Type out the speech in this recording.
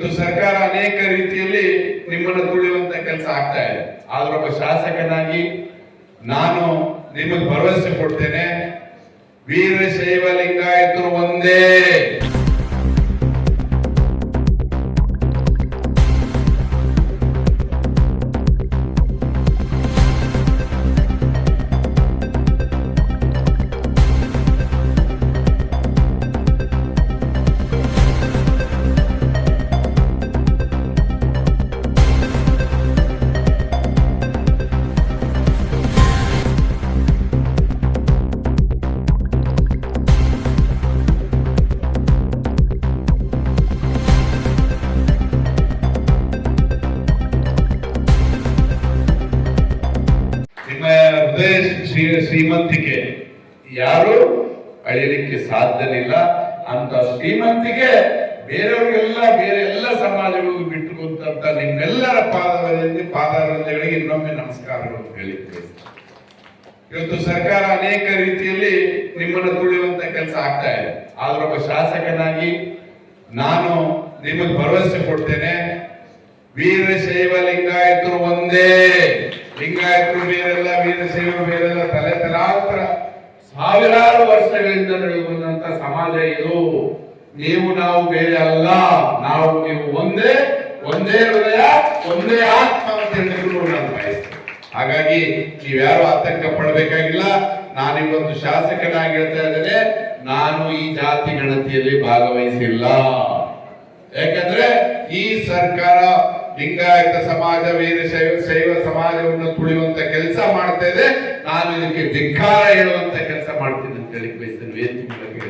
ಇವತ್ತು ಸರ್ಕಾರ ಅನೇಕ ರೀತಿಯಲ್ಲಿ ನಿಮ್ಮನ್ನು ತುಳಿಯುವಂತ ಕೆಲಸ ಆಗ್ತಾ ಇದೆ. ಆದ್ರೆ ಒಬ್ಬ ಶಾಸಕನಾಗಿ ನಾನು ನಿಮಗೆ ಭರವಸೆ ಕೊಡ್ತೇನೆ. ವೀರಶೈವ ಲಿಂಗಾಯತರು ಒಂದೇ ಶ್ರೀ ಶ್ರೀಮಂತಿಕೆ. ಯಾರು ಅಳಿಲಿಕ್ಕೆ ಸಾಧ್ಯನಿಲ್ಲ. ಅಂತ ಶ್ರೀಮಂತಿಗೆ ಬೇರೆಯವರಿಗೆಲ್ಲ ಬೇರೆ ಎಲ್ಲ ಸಮಾಜಗಳಿಗೂ ಬಿಟ್ಟುಕೊಂತ ನಿಮ್ಮೆಲ್ಲರ ಪಾದಗಳಲ್ಲಿ ಪಾದಾರಗಳಿಗೆ ಇನ್ನೊಮ್ಮೆ ನಮಸ್ಕಾರಗಳು ಅಂತ ಹೇಳಿ ಇವತ್ತು ಸರ್ಕಾರ ಅನೇಕ ರೀತಿಯಲ್ಲಿ ನಿಮ್ಮನ್ನು ತುಳಿಯುವಂತ ಕೆಲಸ ಆಗ್ತಾ ಇದೆ. ಆದ್ರೆ ಒಬ್ಬ ಶಾಸಕನಾಗಿ ನಾನು ನಿಮಗೆ ಭರವಸೆ ಕೊಡ್ತೇನೆ. ವೀರಶೈವ ಲಿಂಗಾಯತರು ಒಂದೇ ಲಿಂಗಾಯತರು ಬೇರೆಲ್ಲ ವೀರಶೈವ ಬೇರೆಲ್ಲ, ತಲೆ ತಲಾಂತರ ಸಾವಿರಾರು ವರ್ಷಗಳಿಂದ ನಡೆಯುವಂತ ಸಮಾಜ ಇದು. ನೀವು ನಾವು ಬೇರೆ ಅಲ್ಲ, ನಾವು ನೀವು ಒಂದೇ ಒಂದೇ ಹೃದಯ, ಒಂದೇ ಆತ್ಮ ಅಂತ ಹೇಳಿದ್ರು ನಾನು ಬಯಸ್ತೇನೆ. ಹಾಗಾಗಿ ನೀವ್ಯಾರು ಆತಂಕ ಪಡಬೇಕಾಗಿಲ್ಲ, ನಾನಿವೊಂದು ಶಾಸಕನಾಗಿ ಹೇಳ್ತಾ ಇದ್ದೇನೆ, ನಾನು ಈ ಜಾತಿ ಗಣತಿಯಲ್ಲಿ ಭಾಗವಹಿಸಿಲ್ಲ. ಯಾಕಂದ್ರೆ ಈ ಸರ್ಕಾರ ಲಿಂಗಾಯತ ಸಮಾಜ ವೀರಶೈವ ಶೈವ ಸಮಾಜವನ್ನು ತುಳಿಯುವಂತ ಕೆಲಸ ಮಾಡ್ತಾ ಇದೆ. ನಾನು ಇದಕ್ಕೆ ಧಿಕ್ಕಾರ ಹೇಳುವಂತ ಕೆಲಸ ಮಾಡ್ತೀನಿ ಅಂತ ಹೇಳಿ ಬಯಸ್ತೇನೆ